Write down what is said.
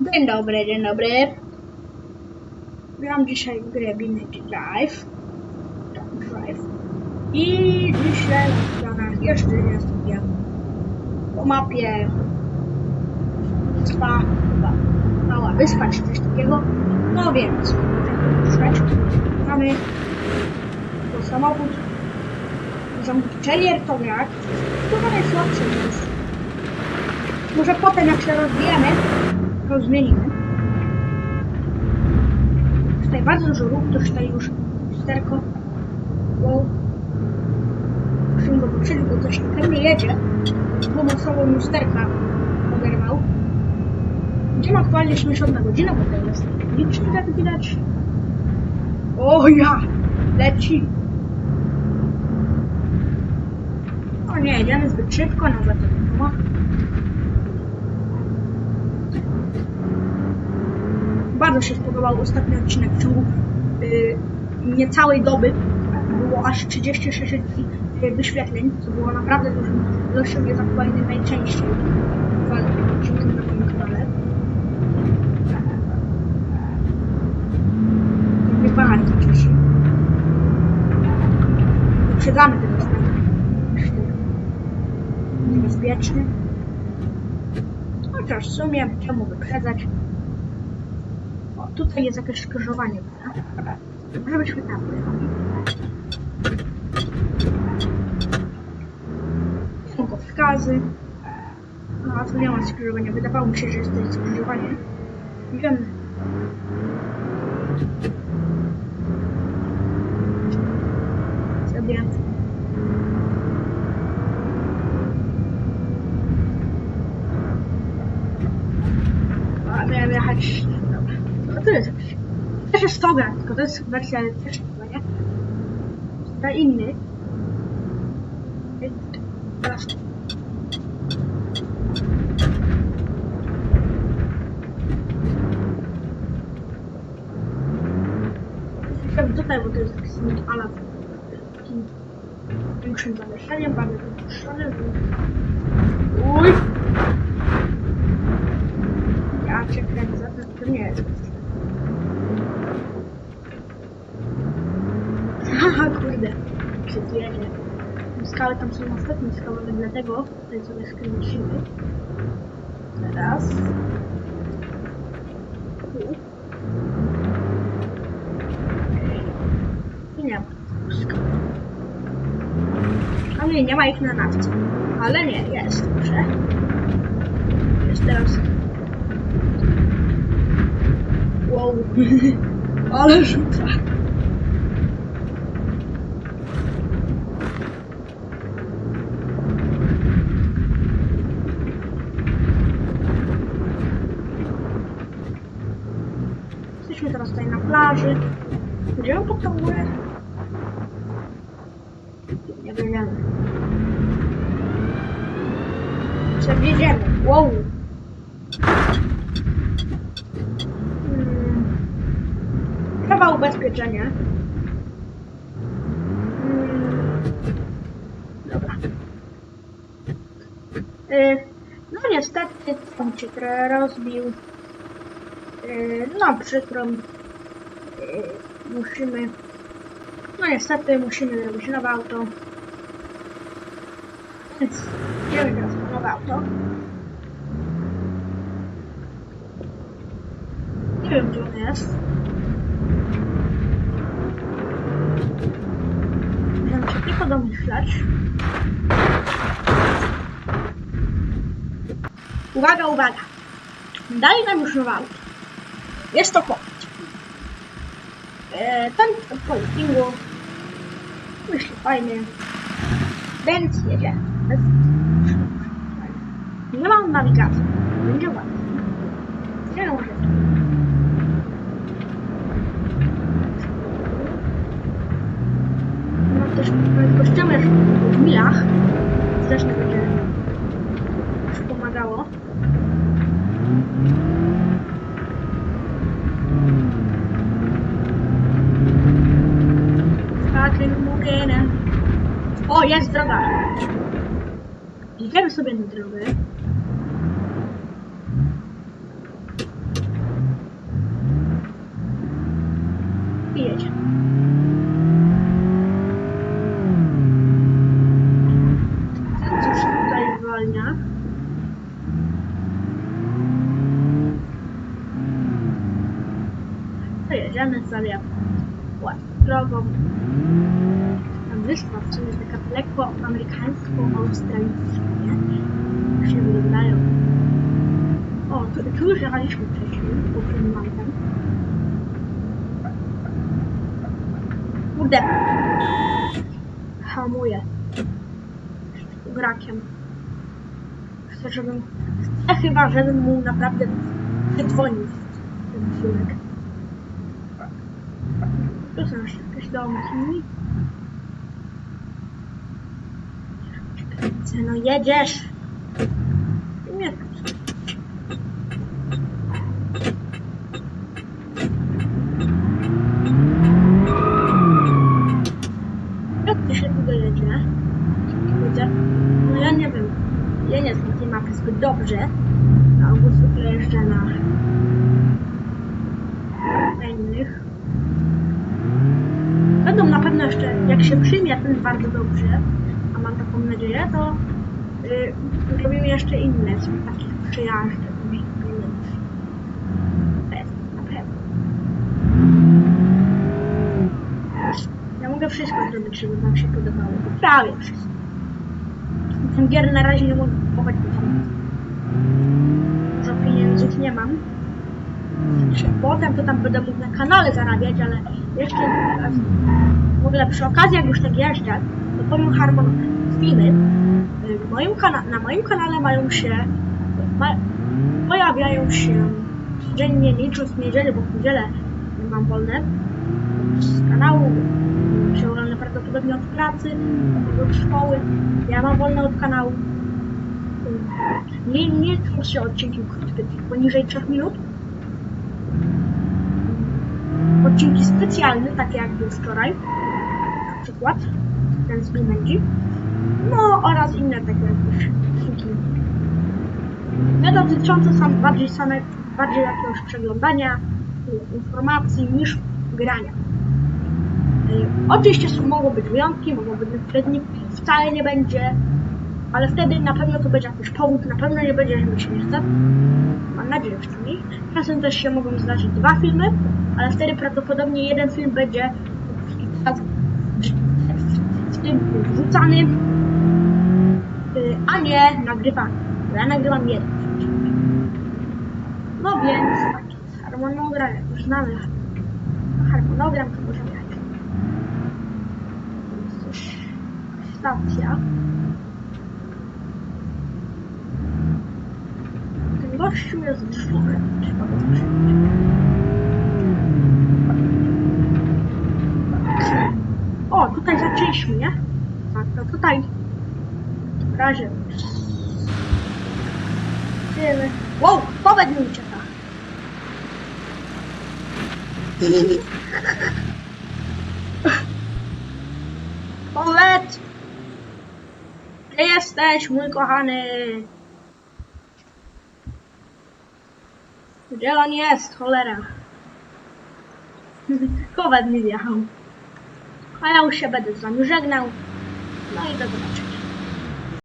Dzień dobry, dzień dobry. Gram dzisiaj w grę Binity Drive. Tak, Drive. I dzisiaj na planach jeszcze jest ja po mapie wyspa, chyba mała wyspa czy coś takiego. No więc, szukać. Mamy to samochód, samochód Czelier to jak, to najsłabszy jest. Może potem jak się rozwijemy, to zmienimy. Tutaj bardzo dużo ruchu, to tutaj już lusterko. Wow. Musimy go wyprzedzić, bo coś pewnie jedzie. Pomocową lusterka oderwał. Idziemy aktualnie 60 godzina, bo to jest licznik jak widać. O ja! Leci! O nie, jedziemy zbyt szybko, nawet to ma. Bardzo się spodobał ostatni odcinek w ciągu yy, niecałej doby. Było aż 36 yy, wyświetleń, co było naprawdę dużym ilością, jest aktualnie najczęściej w odcinku na moim kanale. Mnie bardzo cieszy. Wyprzedzamy ten ostatni. Niebezpieczny. Chociaż w sumie czemu wyprzedzać? Tutaj jest jakieś skrzyżowanie, prawda? Może byśmy tam pojechali. Kierunkowskazy. No, a tu nie ma skrzyżowania. Wydawało mi się, że jest to skrzyżowanie. Sobie. A miałem jechać. No to jest jakiś. Też jest Toga, tylko to jest wersja też chyba, nie? To inny. Teraz. Tutaj, bo to jest silnik ala takim większym zawieszeniem, bardzo wypuszczonym. Uj! Ja cię kręcę, to nie jest. Haha, kurde. Się tu jedzie. Skały tam są ostatnie skały, więc dlatego tutaj sobie skręcimy. Teraz. Tu. I nie ma skał. A nie, nie ma ich na nawce. Ale nie, jest, proszę. Jest teraz Wow. Ale rzuca. Jesteśmy teraz tutaj na plaży. Gdzie on pod tą górę? Nie wiemy. Przewieziemy. Wow. Hmm. Chyba ubezpieczenie. Hmm. Y, no niestety on się trochę rozbił. Y, no przykro mi. Y, musimy... No niestety musimy zrobić nowe auto. Więc idziemy teraz nowe auto. Nie wiem gdzie on jest. Możemy się tylko domyślać. Uwaga, uwaga. Dali nam już nowe auto. Jest to Ford. E, ten parkingu. Myślę fajnie. Więc jedziemy. Bez... Nie mam nawigacji. Będzie łatwiej. Nie może. No też prędkościomierz w milach. Też nie będzie jest droga. Idziemy sobie na drogę. I jedziemy. Cóż tutaj wolnia. To jedziemy sobie łatwą drogą. W sumie jest taka lekko amerykańsko-australijska, nie? Jak się wyglądają. O, tu, tu już jechaliśmy wcześniej, po Greenlandem. Kurde. Hamuję. Brakiem. Chcę, żebym... Chcę chyba, żebym mu naprawdę wydzwonił ten filmek. Tu są jeszcze jakieś domki. Czekajcie, no jedziesz! Nie. Jak to się tu dojedzie? Kurde, no ja nie wiem. Ja nie znam tej mapy zbyt dobrze. Albo zwykle jeżdżę na na innych. Będą na pewno jeszcze, jak się przyjmie ten bardzo dobrze, mam taką nadzieję, to y, jeszcze inne z takich pewno. Ja mogę wszystko zrobić, żeby wam się podobało. Prawie wszystko. Ten gier na razie nie mogę kupować, bo dużo pieniędzy nie mam. Potem to tam będę mógł na kanale zarabiać, ale jeszcze w ogóle przy okazji, jak już tak jeżdżę, to powiem harmonogram. Filmy y, moim na moim kanale mają się ma- pojawiają się codziennie licząc niedzielę, bo w niedzielę mam wolne z kanału, się wolne prawdopodobnie od pracy, od szkoły. Ja mam wolne od kanału. Nie, nie tworzą się odcinki krótkie, poniżej 3 minut. Odcinki specjalne, takie jak był wczoraj, na przykład, ten z Bimenji. No oraz inne takie odcinki. Nie dotyczące sam bardziej same, bardziej jakiegoś przeglądania informacji niż grania. Y, Oczywiście są, mogą być wyjątki, mogą być wtedy wcale nie będzie, ale wtedy na pewno to będzie jakiś powód, na pewno nie będzie, że mi się nie chce. Mam nadzieję przynajmniej. Czasem też się mogą zdarzyć dwa filmy, ale wtedy prawdopodobnie jeden film będzie tym wrzucany, y, a nie nagrywany. Ja nagrywam jeden. No więc taki harmonogram, jak już znamy harmonogram, to możemy jechać. Jest coś, stacja. Ten gościu jest drzwem, trzeba go przyjąć. O, tutaj zaczęliśmy, nie? Tak, to tutaj. W razie. Tyle. Wow, powiedz mi ucieka. Powiedz! Gdzie jesteś, mój kochany? Gdzie on jest, cholera? Kowet mi wjechał. A ja już się będę z wami żegnał. No i do zobaczenia.